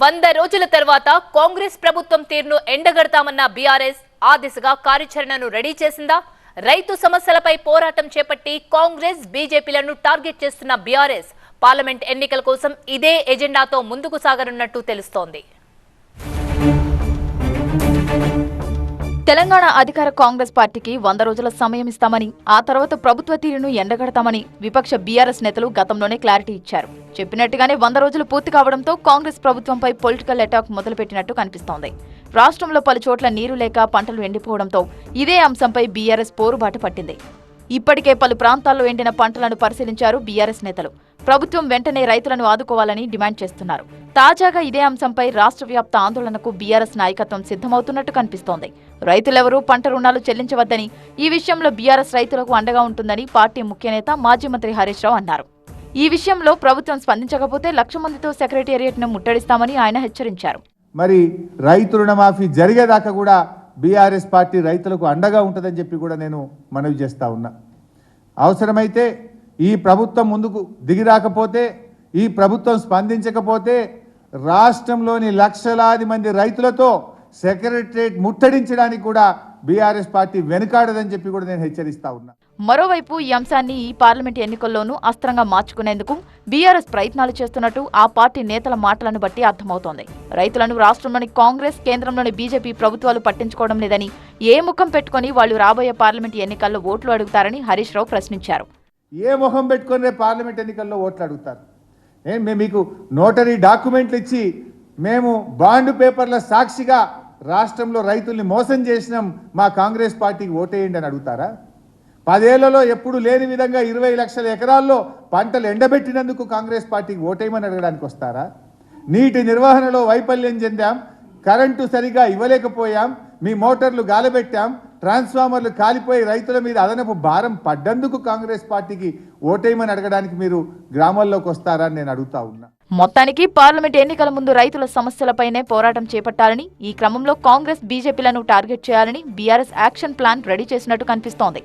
వంద రోజుల తర్వాత కాంగ్రెస్ ప్రభుత్వం తీరును ఎండగడతామన్న బీఆర్ఎస్ ఆ దిశగా కార్యాచరణను రెడీ చేసిందా? రైతు సమస్యలపై పోరాటం చేపట్టి కాంగ్రెస్ బీజేపీలను టార్గెట్ చేస్తున్న బీఆర్ఎస్ పార్లమెంట్ ఎన్నికల కోసం ఇదే ఎజెండాతో ముందుకు సాగనున్నట్టు తెలుస్తోంది. తెలంగాణ అధికార కాంగ్రెస్ పార్టీకి వంద రోజుల సమయం ఇస్తామని ఆ తర్వాత ప్రభుత్వ తీరును ఎండగడతామని విపక్ష బీఆర్ఎస్ నేతలు గతంలోనే క్లారిటీ ఇచ్చారు. చెప్పినట్టుగానే వంద రోజులు పూర్తి కావడంతో కాంగ్రెస్ ప్రభుత్వంపై పొలిటికల్ అటాక్ మొదలుపెట్టినట్టు కనిపిస్తోంది. రాష్ట్రంలో పలు చోట్ల నీరు లేక పంటలు ఎండిపోవడంతో ఇదే అంశంపై బీఆర్ఎస్ పోరుబాటు పట్టింది. ఇప్పటికే పలు ప్రాంతాల్లో ఎండిన పంటలను పరిశీలించారు బీఆర్ఎస్ నేతలు. ప్రభుత్వం వెంటనే రైతులను ఆదుకోవాలని డిమాండ్ చేస్తున్నారు. తాజాగా ఇదే అంశంపై రాష్ట్ర వ్యాప్త ఆందోళనకు బీఆర్ఎస్ నాయకత్వం సిద్ధమవుతున్నట్టు కనిపిస్తోంది. రైతులెవరూ పంట రుణాలు చెల్లించవద్దని ఈ విషయంలో బీఆర్ఎస్ రైతులకు అండగా ఉంటుందని పార్టీ ముఖ్య నేత మాజీ మంత్రి హరీష్ రావు అన్నారు. ఈ విషయంలో ప్రభుత్వం స్పందించకపోతే లక్ష మందితో సెక్రటేరియట్ను ముట్టడిస్తామని ఆయన హెచ్చరించారు. మరి రైతు రుణమాఫీ జరిగేదాకా కూడా బీఆర్ఎస్ పార్టీ రైతులకు అండగా ఉంటుందని చెప్పి కూడా నేను మనవి చేస్తా ఉన్నా. అవసరమైతే ఈ ప్రభుత్వం ముందుకు దిగిరాకపోతే ఈ ప్రభుత్వం స్పందించకపోతే రాష్ట్రంలోని లక్షలాది మంది రైతులతో సెక్రటరేట్ ముట్టడించడానికి కూడా బీఆర్ఎస్ పార్టీ వెనుకాడదని చెప్పి కూడా నేను హెచ్చరిస్తా ఉన్నా. మరోవైపు ఈ అంశాన్ని ఈ పార్లమెంట్ ఎన్నికల్లోనూ అస్త్రంగా మార్చుకునేందుకు బీఆర్ఎస్ ప్రయత్నాలు చేస్తున్నట్టు ఆ పార్టీ నేతల మాటలను బట్టి అర్థమవుతోంది. రైతులను రాష్ట్రంలోని కాంగ్రెస్ కేంద్రంలోని బీజేపీ ప్రభుత్వాలు పట్టించుకోవడం లేదని ఏ ముఖం పెట్టుకుని వాళ్ళు రాబోయే పార్లమెంట్ ఎన్నికల్లో ఓట్లు అడుగుతారని హరీష్ రావు ప్రశ్నించారు. ఏ మొహం పెట్టుకునే పార్లమెంట్ ఎన్నికల్లో ఓట్లు అడుగుతారు? ఏం మేము మీకు నోటరీ డాక్యుమెంట్లు ఇచ్చి మేము బాండ్ పేపర్ల సాక్షిగా రాష్ట్రంలో రైతుల్ని మోసం చేసినాం మా కాంగ్రెస్ పార్టీకి ఓటేయండి అని అడుగుతారా? పదేళ్ళలో ఎప్పుడు లేని విధంగా ఇరవై లక్షల ఎకరాల్లో పంటలు ఎండబెట్టినందుకు కాంగ్రెస్ పార్టీకి ఓటేయమని అడగడానికి వస్తారా? నీటి నిర్వహణలో వైఫల్యం చెందాం కరెంటు సరిగా ఇవ్వలేకపోయాం మీ మోటార్లు గాలబెట్టాం ట్రాన్స్ఫార్మర్లు కాలిపోయి రైతుల మీద అదనపు భారం పడ్డందుకు కాంగ్రెస్ పార్టీకి ఓటేయమని అడగడానికి మీరు గ్రామాల్లోకి వస్తారా నేను అడుగుతా ఉన్నా. మొత్తానికి పార్లమెంట్ ఎన్నికల ముందు రైతుల సమస్యలపైనే పోరాటం చేపట్టాలని ఈ క్రమంలో కాంగ్రెస్ బీజేపీలను టార్గెట్ చేయాలని బీఆర్ఎస్ యాక్షన్ ప్లాన్ రెడీ చేసినట్టు కనిపిస్తోంది.